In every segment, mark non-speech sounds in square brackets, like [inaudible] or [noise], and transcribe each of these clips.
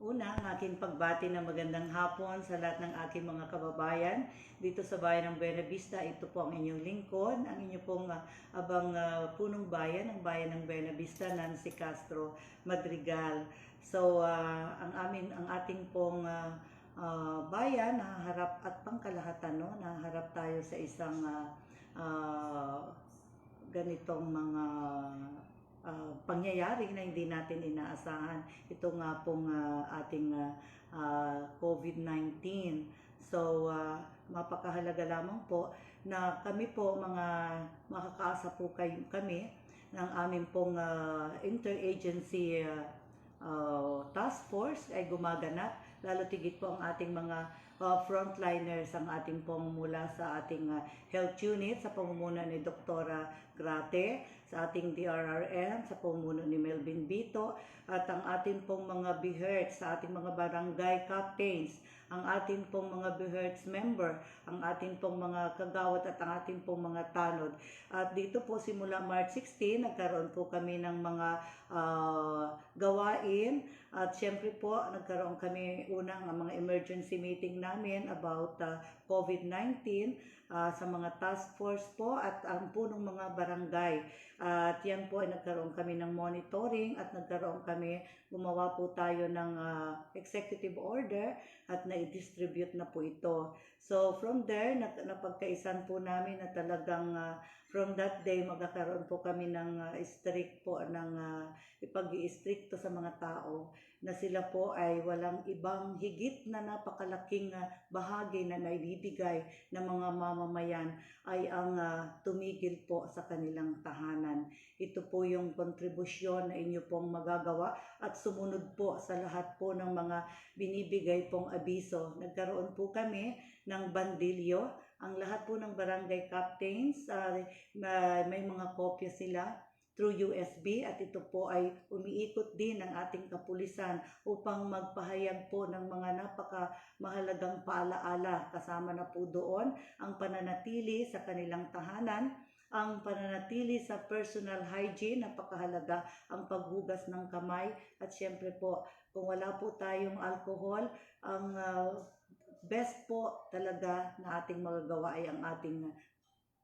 Una, ang aking pagbati ng magandang hapon sa lahat ng aking mga kababayan dito sa bayan ng Buena Vista. Ito po ang inyong lingkod, ang inyong pong ah, abang ah, punong bayan, ang bayan ng Buena Vista, Nancy Castro Madrigal. So, ah, ang amin, ang ating pong ah, ah, bayan, naharap at pangkalahatan, no? naharap tayo sa isang ah, ah, ganitong mga ah, pangyayari na hindi natin inaasahan. Ito nga pong ah, ating ah, ah, COVID-19. So, ah, mapakahalaga lamang po na kami po mga makakaasa po kay, kami ng aming pong ah, interagency ah, ah, task force ay gumaganap lalo tigit po ang ating mga ah, frontliners ang ating pong mula sa ating ah, health unit sa pamumuno ni Dr. Grate, sa ating DRRM, sa pamumuno ni Melvin Bito, at ang ating pong mga BHERTS, sa ating mga barangay captains, ang ating pong mga BHERTS member, ang ating pong mga kagawad at ang ating pong mga tanod. At dito po simula March 16, nagkaroon po kami ng mga ah, gawain at syempre po nagkaroon kami unang ang mga emergency meeting namin about ah, COVID-19 ah, sa mga task force po at ang punong mga barangay. At yan po ay nagkaroon kami ng monitoring at nagkaroon kami, gumawa po tayo ng ah, executive order at na-distribute na po ito. So from there, nag- napagkaisan po namin na talagang ah, from that day magkakaroon po kami ng ah, strict po ng uh, ipag-istrikto sa mga tao na sila po ay walang ibang higit na napakalaking ah, bahagi na naibibigay ng mga mamamayan ay ang ah, tumigil po sa kanilang tahanan. Ito po yung kontribusyon na inyo pong magagawa at sumunod po sa lahat po ng mga binibigay pong abiso. Nagkaroon po kami ng bandilyo. Ang lahat po ng barangay captains, ma- may mga kopya sila through USB at ito po ay umiikot din ng ating kapulisan upang magpahayag po ng mga napaka mahalagang paalaala kasama na po doon ang pananatili sa kanilang tahanan ang pananatili sa personal hygiene, napakahalaga ang paghugas ng kamay at syempre po kung wala po tayong alcohol, ang ah, best po talaga na ating magagawa ay ang ating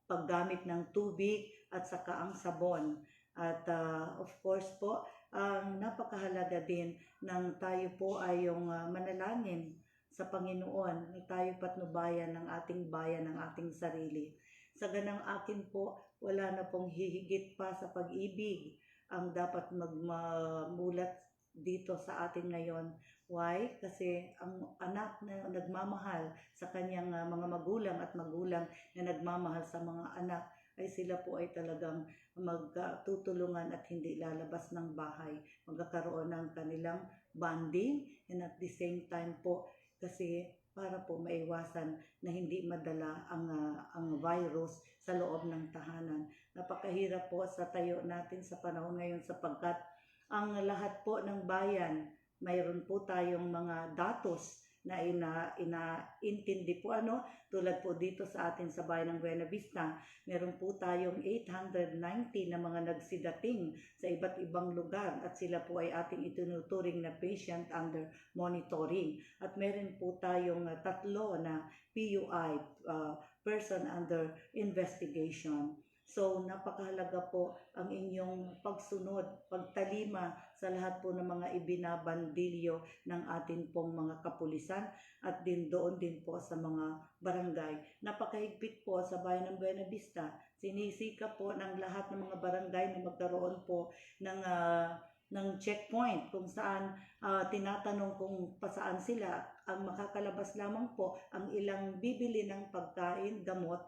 paggamit ng tubig at saka ang sabon. At ah, of course po, ang napakahalaga din ng tayo po ay yung ah, manalangin sa Panginoon na tayo patnubayan ng ating bayan, ng ating sarili. Sa ganang akin po, wala na pong hihigit pa sa pag-ibig ang dapat magmulat dito sa atin ngayon. Why? Kasi ang anak na nagmamahal sa kanyang ah, mga magulang at magulang na nagmamahal sa mga anak ay sila po ay talagang magtutulungan at hindi lalabas ng bahay. Magkakaroon ng kanilang bonding and at the same time po kasi para po maiwasan na hindi madala ang ah, ang virus sa loob ng tahanan. Napakahirap po sa tayo natin sa panahon ngayon sapagkat ang lahat po ng bayan mayroon po tayong mga datos na ina, inaintindi po ano tulad po dito sa atin sa bayan ng Buena Vista meron po tayong 890 na mga nagsidating sa iba't ibang lugar at sila po ay ating itinuturing na patient under monitoring. At meron po tayong ah, tatlo na PUI ah, person under investigation. So, napakahalaga po ang inyong pagsunod, pagtalima sa lahat po ng mga ibinabandilyo ng atin pong mga kapulisan at din doon din po sa mga barangay. Napakahigpit po sa bayan ng Buena Vista. Sinisika po ng lahat ng mga barangay na magkaroon po ng ah, ng checkpoint kung saan ah, tinatanong kung pasaan sila ang makakalabas lamang po ang ilang bibili ng pagkain, gamot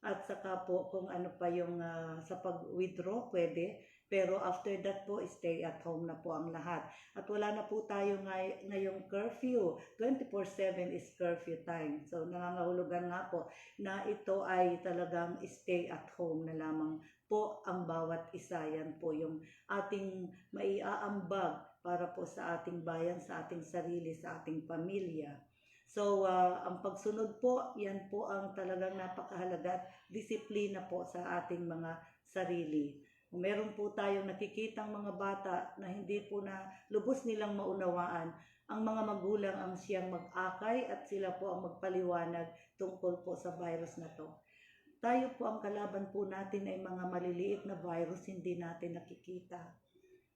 at saka po kung ano pa yung ah, sa pag-withdraw pwede pero after that po stay at home na po ang lahat. At wala na po tayo ngay- ngayong curfew. 24/7 is curfew time. So nangangahulugan nga po na ito ay talagang stay at home na lamang po ang bawat isa. Yan po yung ating maiaambag para po sa ating bayan sa ating sarili sa ating pamilya. So, ah, ang pagsunod po, yan po ang talagang napakahalaga at disiplina po sa ating mga sarili. Kung meron po tayong nakikitang mga bata na hindi po na lubos nilang maunawaan, ang mga magulang ang siyang mag-akay at sila po ang magpaliwanag tungkol po sa virus na to. Tayo po ang kalaban po natin ay mga maliliit na virus hindi natin nakikita.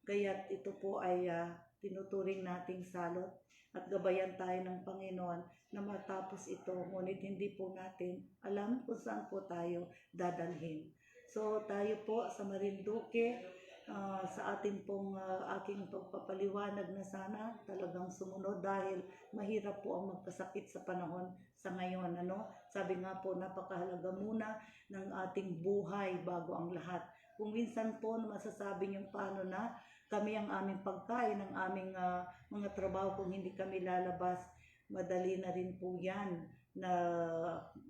Kaya ito po ay ah, tinuturing nating salot at gabayan tayo ng Panginoon na matapos ito. Ngunit hindi po natin alam kung saan po tayo dadalhin. So tayo po sa Marinduque, ah, sa ating pong ah, aking pagpapaliwanag na sana talagang sumunod dahil mahirap po ang magkasakit sa panahon sa ngayon. Ano? Sabi nga po, napakahalaga muna ng ating buhay bago ang lahat. Kung minsan po masasabi niyong paano na kami ang aming pagkain, ang aming ah, mga trabaho kung hindi kami lalabas, madali na rin po yan na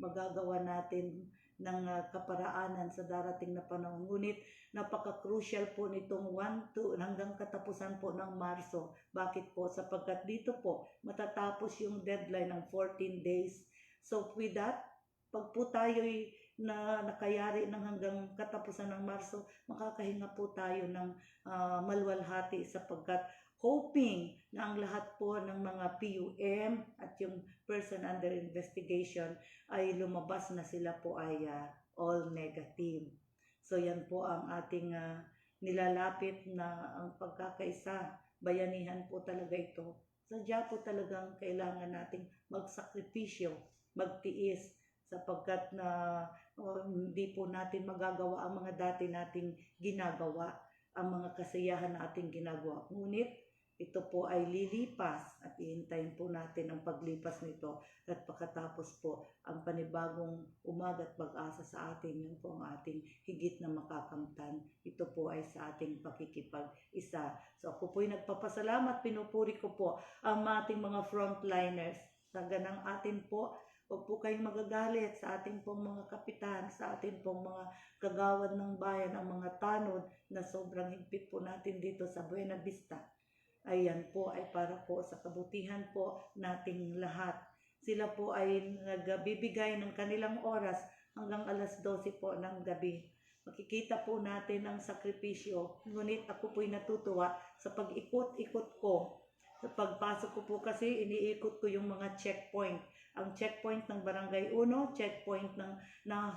magagawa natin ng ah, kaparaanan sa darating na panahon. Ngunit napaka-crucial po nitong 1 to hanggang katapusan po ng Marso. Bakit po? Sapagkat dito po matatapos yung deadline ng 14 days. So with that, pag po tayo'y na nakayari ng hanggang katapusan ng Marso, makakahinga po tayo ng ah, malwalhati sapagkat hoping na lahat po ng mga PUM at yung person under investigation ay lumabas na sila po ay ah, all negative. So yan po ang ating ah, nilalapit na ang pagkakaisa. Bayanihan po talaga ito. Sadya po talagang kailangan nating magsakripisyo, magtiis sapagkat na oh, hindi po natin magagawa ang mga dati nating ginagawa, ang mga kasiyahan na ating ginagawa. Ngunit ito po ay lilipas at ihintayin po natin ang paglipas nito at pagkatapos po ang panibagong umaga at pag-asa sa atin, yun po ang ating higit na makakamtan. Ito po ay sa ating pakikipag-isa. So ako po'y nagpapasalamat, pinupuri ko po ang ating mga frontliners. Sa ganang atin po, Huwag po kayong magagalit sa ating pong mga kapitan, sa ating pong mga kagawad ng bayan, ang mga tanod na sobrang higpit po natin dito sa Buena Vista. Ayan po ay para po sa kabutihan po nating lahat. Sila po ay nagbibigay ng kanilang oras hanggang alas 12 po ng gabi. Makikita po natin ang sakripisyo. Ngunit ako po'y natutuwa sa pag-ikot-ikot ko. Sa pagpasok ko po kasi iniikot ko yung mga checkpoint ang checkpoint ng Barangay 1, checkpoint ng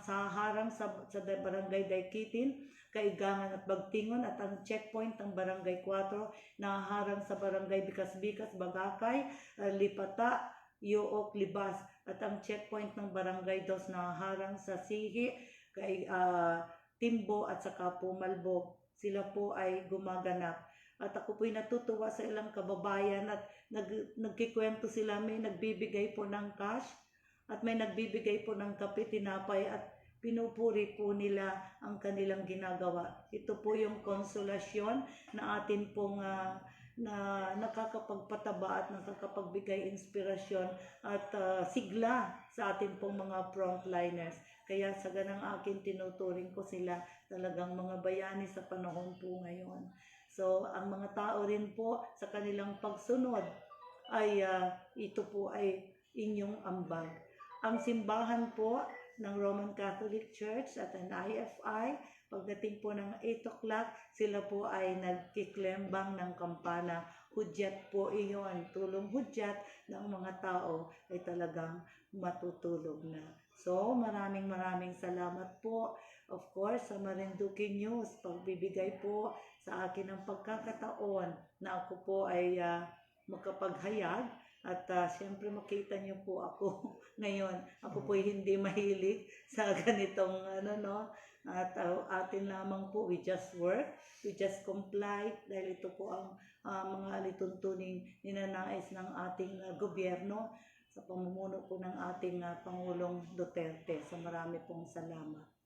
harang sa, sa Barangay Daikitin, Kaigangan at Bagtingon at ang checkpoint ng Barangay 4 na harang sa Barangay Bikas-Bikas, Bagakay, uh, Lipata, Yook, Libas at ang checkpoint ng Barangay 2 na harang sa Sihi, kay uh, Timbo at saka Pumalbog. Sila po ay gumaganap. At ako po'y natutuwa sa ilang kababayan at nag, nagkikwento sila, may nagbibigay po ng cash at may nagbibigay po ng kape, tinapay at pinupuri po nila ang kanilang ginagawa. Ito po yung konsolasyon na atin pong ah, na nakakapagpataba at nakakapagbigay inspirasyon at ah, sigla sa atin pong mga frontliners. Kaya sa ganang akin tinuturing ko sila talagang mga bayani sa panahon po ngayon. So, ang mga tao rin po sa kanilang pagsunod ay ah, ito po ay inyong ambag. Ang simbahan po ng Roman Catholic Church at ang IFI, pagdating po ng 8 o'clock, sila po ay nagkiklembang ng kampana. Hudyat po iyon, tulong hudyat ng mga tao ay talagang matutulog na. So, maraming maraming salamat po. Of course, sa Marinduque News, pagbibigay po sa akin ng pagkakataon na ako po ay ah, makapaghayag at uh, siyempre makita niyo po ako [laughs] ngayon. Ako po hindi mahilig sa [laughs] ganitong ano no. At uh, atin lamang po we just work, we just comply dahil ito po ang uh, mga alituntuning ninanais ng ating uh, gobyerno sa pamumuno po ng ating uh, Pangulong Duterte. So marami pong salamat.